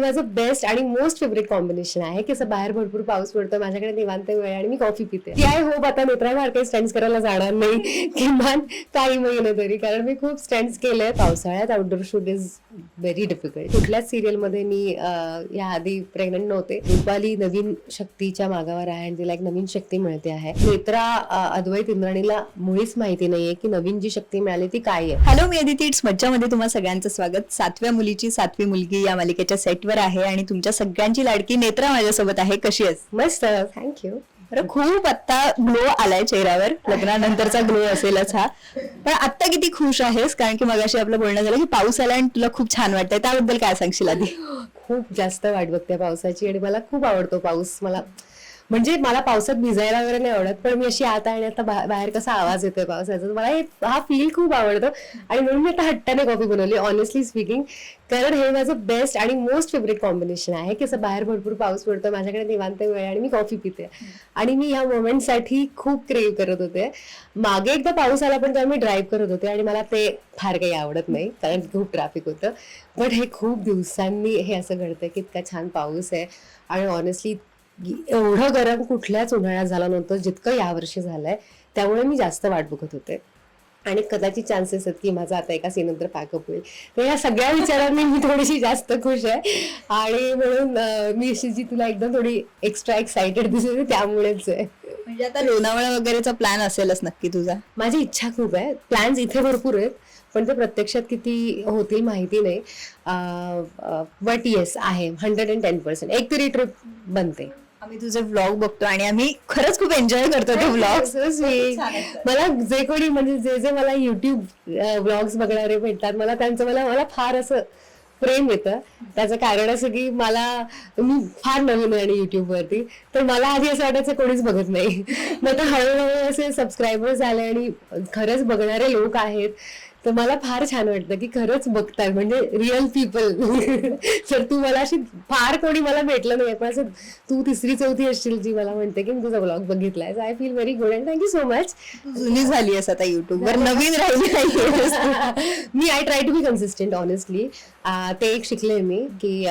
माझं बेस्ट आणि most favourite combination आहे. की असं बाहेर भरपूर पाऊस पडतो माझ्याकडे निवांत वेळ आहे आणि मी कॉफी पिते. की आय होप आता नेत्राबाहेर काही स्टँड्स करायला जाणार नाही. किमान काही महिने तरी. कारण मी खूप स्टँड्स केले पावसाळ्यात outdoor shoot is very difficult कुठल्याच सिरियलमध्ये मी या आधी प्रेग्नंट नव्हते. रुपाली नवीन शक्तीच्या मागावर आहे आणि तिला एक नवीन शक्ती मिळते आहे. नेत्रा अद्वैत इंद्राणीला मुळीच माहिती नाहीये की नवीन जी शक्ती मिळाली ती काय आहे. हॅलो मी अदिती इट्स मज्जामध्ये तुम्हाला सगळ्यांचं स्वागत. सातव्या मुलीची सातवी मुलगी या मालिकेच्या सेटवर आहे आणि तुमच्या सगळ्यांची लाडकी नेत्रा माझ्यासोबत आहे. कशी आहेस? मस्त थँक्यू बरं खूप आत्ता ग्लो आलाय चेहऱ्यावर. लग्नानंतरचा ग्लो असेलच हा. पण आत्ता किती खुश आहेस? कारण की मगाशी आपलं बोलणं झालं की पाऊस आला आणि तुला खूप छान वाटतंय. त्याबद्दल काय सांगशील आधी? खूप जास्त वाट बघते पावसाची आणि मला खूप आवडतो पाऊस. मला म्हणजे मला पावसात भिजायला वगैरे नाही आवडत पण मी अशी आत आहे आणि आता बा- बाहेर कसा आवाज येतोय पावसाचा मला हे हा फील खूप आवडतो. आणि म्हणून मी आता हट्टाने कॉफी बनवली ऑनेस्टली स्पीकिंग कारण हे माझं बेस्ट आणि मोस्ट फेवरेट कॉम्बिनेशन आहे. की असं बाहेर भरपूर पाऊस पडतो माझ्याकडे निवांत वेळ आहे आणि मी कॉफी पिते. आणि मी ह्या मोमेंटसाठी खूप क्रेव करत होते. मागे एकदा पाऊस आला पण तेव्हा मी ड्राईव्ह करत होते आणि मला ते फार काही आवडत नाही कारण खूप ट्रॅफिक होतं. पण हे खूप दिवसांनी हे असं घडतं की इतका छान पाऊस आहे. आणि ऑनेस्टली एवढं गरम कुठल्याच उन्हाळ्यात झालं नव्हतं जितकं यावर्षी झालंय त्यामुळे मी जास्त वाट बघत होते. आणि कदाचित चान्सेस आहेत की माझा आता एका सीनंतर पॅकअप होईल. तर या सगळ्या विचारांनी मी थोडीशी जास्त खुश आहे. आणि म्हणून मी अशी जी तुला एकदम थोडी एक्स्ट्रा एक्साइटेड दिसते त्यामुळेच आहे. म्हणजे आता लोणावळा वगैरेचा प्लॅन असेलच नक्की तुझा? माझी इच्छा खूप आहे. प्लॅन्स इथे भरपूर आहेत पण ते प्रत्यक्षात किती होतील माहिती नाही. बट येस आहे. हंड्रेड अँड टेन पर्सेंट एक तरी ट्रिप बनते. आम्ही तुझे व्लॉग बघतो आणि आम्ही खरंच खूप एन्जॉय करतो ते व्लॉग. मला जे कोणी म्हणजे जे जे मला युट्यूब ब्लॉग्स बघणारे भेटतात मला त्यांचं मला मला फार असं प्रेम येतं. त्याचं कारण असं की मला मी फार नवीन आहे आणि YouTube वरती तर मला आधी असं वाटायचं कोणीच बघत नाही. मग आता हळूहळू असे सबस्क्रायबर्स झाले आणि खरंच बघणारे लोक आहेत. तर मला फार छान वाटतं की खरंच बघताय म्हणजे रिअल पीपल तर तू मला अशी फार कोणी मला भेटलं नाही पण असं तू तिसरी चौथी असशील जी मला म्हणते की मी तुझा ब्लॉग बघितलाय. I feel very good and thank you so much तू जुनी झाली आहेस आता युट्यूबवर नवीन राहिली नाहीयेस. मी I try to be consistent honestly ते एक शिकले मी की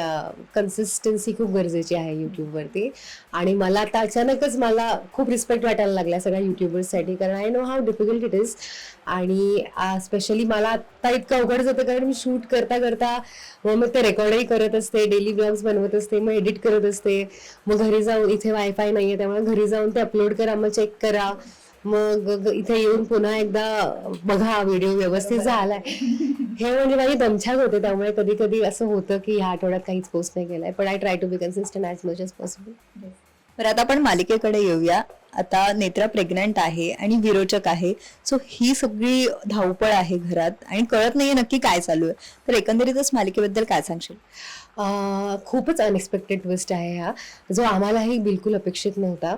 कन्सिस्टन्सी खूप गरजेची आहे युट्यूबवरती आणि मला आता अचानकच मला खूप रिस्पेक्ट वाटायला लागला सगळ्या युट्यूबर्ससाठी कारण I know how difficult it is आणि स्पेशली मला आता इतकं अवघड जातं कारण मी शूट करता करता मग मग ते रेकॉर्डही करत असते डेली ब्लॉग्स बनवत असते मग एडिट करत असते. मग घरी जाऊन इथे वायफाय नाहीये त्यामुळे घरी जाऊन ते अपलोड करा मग चेक करा. मग इथे येऊन पुन्हा एकदा बघा व्हिडिओ व्यवस्थित झालाय. हे म्हणजे माझी दमछाक होते त्यामुळे कधी कधी असं होतं की ह्या आठवड्यात काहीच पोस्ट नाही केलाय. पण I try to be consistent as much as possible बरं आता आपण मालिकेकडे येऊया. आता नेत्रा प्रेग्नंट आहे आणि विरोचक आहे. सो ही सगळी धावपळ आहे घरात आणि कळत नाहीये नक्की काय चालू आहे. तर एकंदरीतच मालिकेबद्दल काय सांगशील? खूपच अनएक्सपेक्टेड ट्विस्ट आहे हा. जो आम्हालाही बिलकुल अपेक्षित नव्हता.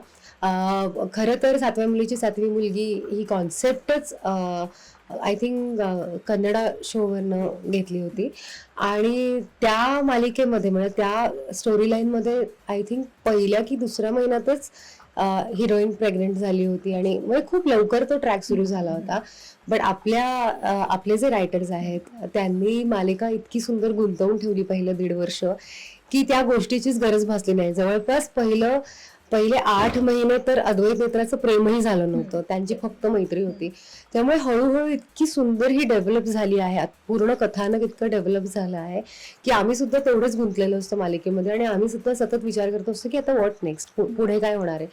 खरं तर सातव्या मुलीची सातवी मुलगी ही कॉन्सेप्टच आय थिंक कन्नडा शोवरनं घेतली होती. आणि त्या मालिकेमध्ये म्हणजे त्या स्टोरी लाईनमध्ये आय थिंक पहिल्या की दुसऱ्या महिन्यातच हिरोईन प्रेग्नेंट झाली होती आणि म्हणजे खूप लवकर तो ट्रॅक सुरू झाला होता. बट आपल्या आपले जे रायटर्स आहेत त्यांनी मालिका इतकी सुंदर गुंतवून ठेवली पहिलं दीड वर्ष की त्या गोष्टीचीच गरज भासली नाही. जवळपास पहिलं पहिले आठ महिने तर अद्वैत नेत्राचं प्रेमही झालं नव्हतं. त्यांची फक्त मैत्री होती. त्यामुळे हळूहळू इतकी सुंदर ही डेव्हलप झाली आहे. पूर्ण कथानक इतकं डेव्हलप झालं आहे की आम्ही सुद्धा तेवढंच गुंतलेलो असतो मालिकेमध्ये आणि आम्ही सुद्धा सतत विचार करत असतो की आता व्हॉट नेक्स्ट पुढे काय होणार आहे?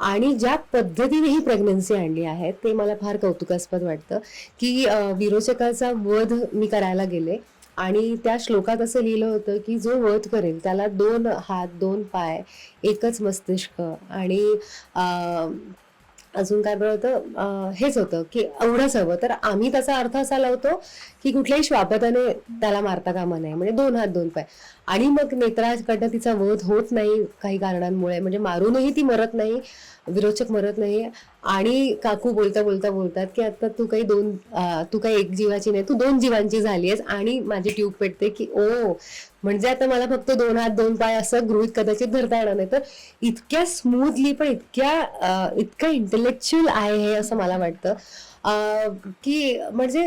आणि ज्या पद्धतीने ही प्रेग्नन्सी आणली आहे ते मला फार कौतुकास्पद वाटतं की विरोचकाचा वध मी करायला गेले. आणि त्या श्लोकात असं लिहिलं होतं की जो वध करेल त्याला दोन हात दोन पाय एकच मस्तिष्क आणि अजून काय बरं होतं? हेच होतं की एवढंच हवं. तर आम्ही त्याचा अर्थ असा लावतो की कुठल्याही श्वापताने त्याला मारता कामा नाही म्हणजे दोन हात दोन पाय. आणि मग नेत्राकडनं तिचा वध होत नाही काही कारणांमुळे. म्हणजे मारूनही ती मरत नाही विरोचक मरत नाही. आणि काकू बोलता बोलता बोलतात की आता तू काही दोन तू काही एक जीवाची नाही तू दोन जीवांची झाली आहेस आणि माझी ट्यूब पेटते की ओ म्हणजे आता मला फक्त दोन हात दोन पाय असं गृहित कदाचित धरता येणार नाही. तर इतक्या स्मूथली पण इतक्या इतकं इंटेलेक्च्युअल आहे हे असं मला वाटतं. की म्हणजे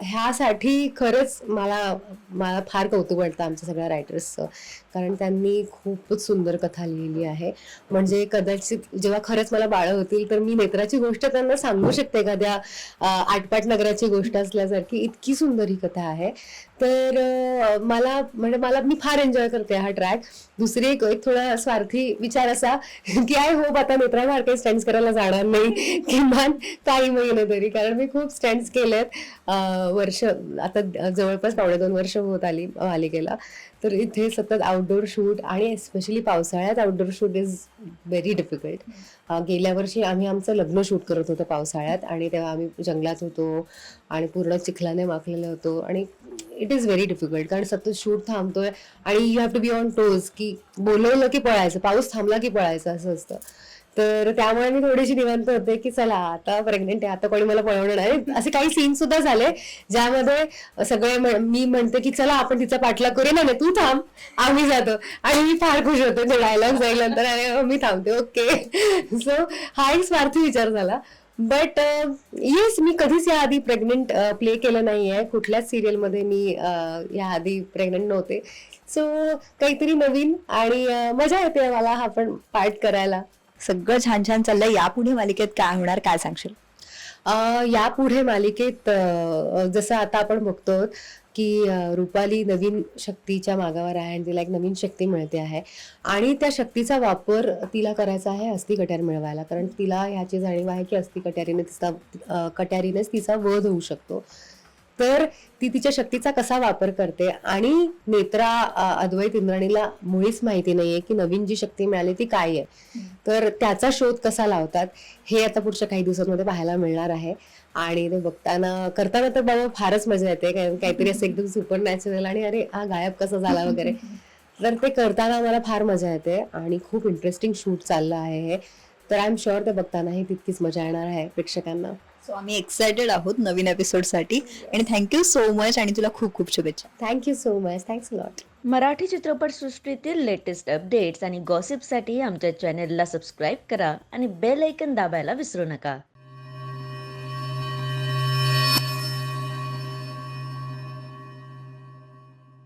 ह्यासाठी खरंच मला मला फार कौतुक वाटतं आमच्या सगळ्या रायटर्सचं कारण त्यांनी खूपच सुंदर कथा लिहिली आहे. म्हणजे कदाचित जेव्हा खरंच मला बाळं होतील तर मी नेत्राची गोष्ट त्यांना सांगू शकते एखाद्या आटपाट नगराची गोष्ट असल्यासारखी. इतकी सुंदर ही कथा आहे. तर मला म्हणजे मला मी फार एन्जॉय करते हा ट्रॅक दुसरी एक एक थोडा स्वार्थी विचार असा की आय होप आता नेत्राबाहेर काही स्टँड्स करायला जाणार नाही. किमान काही महिने तरी. कारण मी खूप स्टँड्स केलेत. वर्ष आता जवळपास पावणे दोन वर्ष होत आली मालिकेला तर इथे सतत आउटडोर शूट आणि एस्पेशली पावसाळ्यात outdoor shoot is very difficult गेल्या वर्षी आम्ही आमचं लग्न शूट करत होतो पावसाळ्यात आणि तेव्हा आम्ही जंगलात होतो आणि पूर्ण चिखलाने माखलेलं होतो आणि इट इज व्हेरी डिफिकल्ट कारण सतत शूट थांबतोय आणि you have to be on toes की बोलवलं की पळायचं पाऊस थांबला की पळायचं असं असतं. तर त्यामुळे मी थोडीशी निवांत होते की चला आता प्रेग्नेंट आहे आता कोणी मला पळवणार नाही. असे काही सीन सुद्धा झाले ज्यामध्ये सगळे मी म्हणते की चला आपण तिचा पाठलाग करू. ना तू थांब. आम्ही जातो. आणि मी फार खुश होते. ते डायलॉग जाईनंतर अरे हो, मी थांबते. ओके सो हा एक स्वार्थी विचार झाला. बट येस uh, मी कधीच या आधी प्रेग्नेंट प्ले uh, केलं नाही आहे कुठल्याच सिरियलमध्ये मी uh, या आधी प्रेग्नेंट नव्हते. सो काहीतरी नवीन आणि मजा येते मला हा पण पार्ट करायला. सगळं छान छान चाललंय. यापुढे मालिकेत काय होणार काय सांगशील? यापुढे मालिकेत अ, जसं आता आपण बघतो की अ, रुपाली नवीन शक्तीच्या मागावर आहे आणि तिला एक नवीन शक्ती मिळते आहे. आणि त्या शक्तीचा वापर तिला करायचा आहे अस्थि कट्यार मिळवायला. कारण तिला ह्याची जाणीव आहे की अस्थि कट्यारीने तिचा अ, कट्यारीनेच तिचा वध होऊ शकतो. तर ती तिच्या शक्तीचा कसा वापर करते आणि नेत्रा अद्वैत इंद्राणीला मुळीच माहिती नाहीये की नवीन जी शक्ती मिळाली ती काय आहे. तर त्याचा शोध कसा लावतात हे आता पुढच्या काही दिवसांमध्ये पाहायला मिळणार आहे. आणि ते बघताना करताना तर बाबा फारच मजा येते काहीतरी असं एकदम सुपर नॅचरल आणि अरे हा गायब कसा झाला वगैरे. तर ते करताना मला फार मजा येते आणि खूप इंटरेस्टिंग शूट चाललं आहे हे. तर आय एम शुअर ते बघतानाही तितकीच मजा येणार आहे प्रेक्षकांना. सो आम्ही एक्सायटेड आहोत नवीन एपिसोडसाठी आणि थँक्यू सो मच आणि तुला खूप खूप शुभेच्छा. Thank you so much thanks lot Marathi चित्रपटसृष्टीतील लेटेस्ट अपडेट्स आणि गॉसिपसाठी आमच्या चॅनेलला सबस्क्राईब करा आणि बेल ऐकन दाबायला विसरू नका.